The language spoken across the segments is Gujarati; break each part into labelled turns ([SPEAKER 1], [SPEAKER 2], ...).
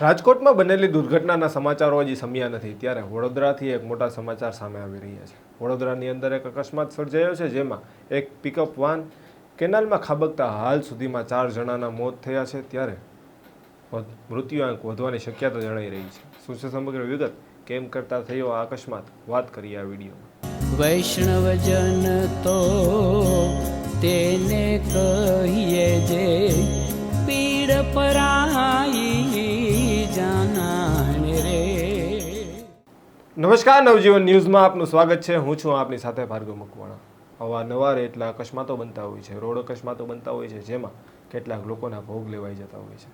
[SPEAKER 1] રાજકોટમાં બનેલી દુર્ઘટનાના સમાચારો હજી સમ્યા નથી. ત્યારે વડોદરાથી એક મોટા સમાચાર સામે આવી રહ્યા છે. વડોદરાની અંદર એક અકસ્માત સર્જાયો છે, જેમાં એક પિકઅપ વાન કેનાલમાં ખાબકતા હાલ સુધીમાં ચાર જણાના મોત થયા છે. ત્યારે મૃત્યુઆંક વધવાની શક્યતા જણાઈ રહી છે. શું છે સમગ્ર વિગત? કેમ કરતા થયો આ અકસ્માત? વાત કરીએ આ વિડીયોમાં.
[SPEAKER 2] વૈષ્ણવજન તો તેને કહીએ
[SPEAKER 1] નમસ્કાર, નવજીવન ન્યૂઝમાં આપનું સ્વાગત છે. હું છું આપની સાથે ભાર્ગવ મકવાણા. અવારનવાર એટલા અકસ્માતો બનતા હોય છે. રોડ અકસ્માતો બનતા હોય છે, જેમાં કેટલાક લોકોના ભોગ લેવાઈ જતા હોય છે.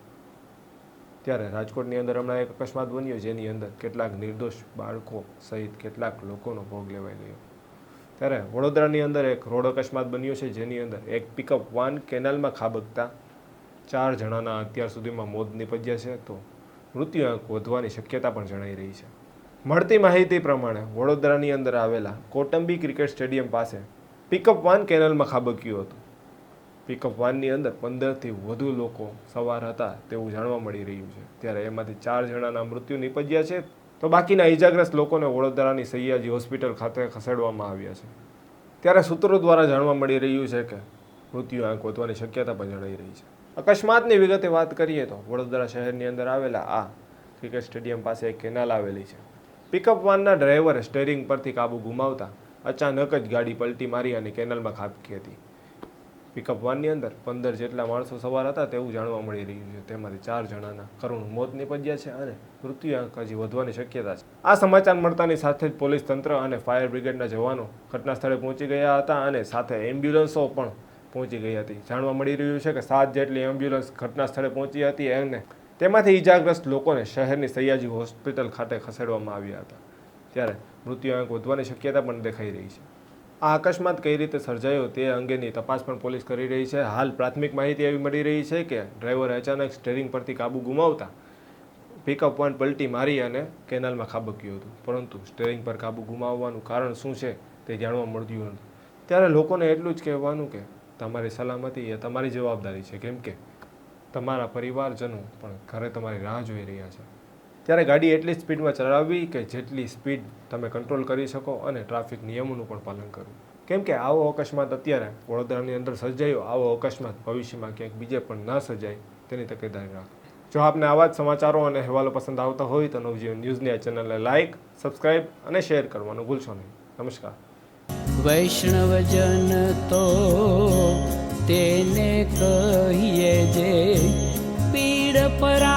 [SPEAKER 1] ત્યારે રાજકોટની અંદર હમણાં એક અકસ્માત બન્યો, જેની અંદર કેટલાક નિર્દોષ બાળકો સહિત કેટલાક લોકોનો ભોગ લેવાઈ ગયો. ત્યારે વડોદરાની અંદર એક રોડ અકસ્માત બન્યો છે, જેની અંદર એક પિકઅપ વાન કેનાલમાં ખાબકતા ચાર જણાના અત્યાર સુધીમાં મોત નીપજ્યા છે. તો મૃત્યુઆંક વધવાની શક્યતા પણ જણાઈ રહી છે. મળતી માહિતી પ્રમાણે વડોદરાની અંદર આવેલા કોટંબી ક્રિકેટ સ્ટેડિયમ પાસે પિકઅપ વાન કેનલમાં ખાબક્યું હતું. પિકઅપ વાનની અંદર પંદરથી વધુ લોકો સવાર હતા તેવું જાણવા મળી રહ્યું છે. ત્યારે એમાંથી ચાર જણાના મૃત્યુ નીપજ્યા છે. તો બાકીના ઇજાગ્રસ્ત લોકોને વડોદરાની સૈયાજી હોસ્પિટલ ખાતે ખસેડવામાં આવ્યા છે. ત્યારે સૂત્રો દ્વારા જાણવા મળી રહ્યું છે કે મૃત્યુ આંક વધવાની શક્યતા પણ જણાઈ રહી છે. અકસ્માતની વિગતે વાત કરીએ તો વડોદરા શહેરની અંદર આવેલા આ ક્રિકેટ સ્ટેડિયમ પાસે એક કેનાલ આવેલી છે. પિકઅપ વાનના ડ્રાઈવરે સ્ટેરિંગ પરથી કાબુ ગુમાવતા અચાનક જ ગાડી પલટી મારી અને કેનલમાં ખાબકી હતી. પિકઅપ વાનની અંદર પંદર જેટલા માણસો સવાર હતા તેવું જાણવા મળી રહ્યું છે. તેમાંથી ચાર જણાના કરુણ મોત નિપજ્યા છે અને મૃત્યુઆંક હજી વધવાની શક્યતા છે. આ સમાચાર મળતાની સાથે જ પોલીસ તંત્ર અને ફાયર બ્રિગેડના જવાનો ઘટના સ્થળે પહોંચી ગયા હતા અને સાથે એમ્બ્યુલન્સો પણ પહોંચી ગઈ હતી. જાણવા મળી રહ્યું છે કે સાત જેટલી એમ્બ્યુલન્સ ઘટના સ્થળે પહોંચી હતી અને તેમાંથી ઈજાગ્રસ્ત લોકોને શહેરની સૈયાજી હોસ્પિટલ ખાતે ખસેડવામાં આવ્યા હતા ત્યારે મૃત્યુઆંક વધવાની શક્યતા પણ દેખાઈ રહી છે. આ અકસ્માત કઈ રીતે સર્જાયો તે અંગેની તપાસ પણ પોલીસ કરી રહી છે. હાલ પ્રાથમિક માહિતી એવી મળી રહી છે કે ડ્રાઈવરે અચાનક સ્ટેરિંગ પરથી કાબુ ગુમાવતા પિકઅપ પોઈન્ટ પલટી મારી અને કેનાલમાં ખાબક્યું હતું. પરંતુ સ્ટેરિંગ પર કાબુ ગુમાવવાનું કારણ શું છે તે જાણવા મળ્યું નથી ત્યારે લોકોને એટલું જ કહેવાનું કે તમારી સલામતી એ તમારી જવાબદારી છે. કેમ કે તમારા પરિવારજનો પણ ઘરે તમારી રાહ જોઈ રહ્યા છે. ત્યારે ગાડી એટલી સ્પીડમાં ચલાવવી કે જેટલી સ્પીડ તમે કંટ્રોલ કરી શકો અને ટ્રાફિક નિયમોનું પણ પાલન કરવું. કેમ કે આવો અકસ્માત અત્યારે વડોદરાની અંદર સર્જાયો આવો અકસ્માત ભવિષ્યમાં ક્યાંક બીજે પણ ન સર્જાય તેની તકેદારી રાખો. જો આપને આવા જ સમાચારો અને અહેવાલો પસંદ આવતા હોય તો નવજીવન ન્યૂઝની આ ચેનલને લાઇક સબસ્ક્રાઇબ અને શેર કરવાનું ભૂલશો નહીં. નમસ્કાર.
[SPEAKER 2] વૈષ્ણવજન તો તેને કહીએ જે પીડ પરાઈ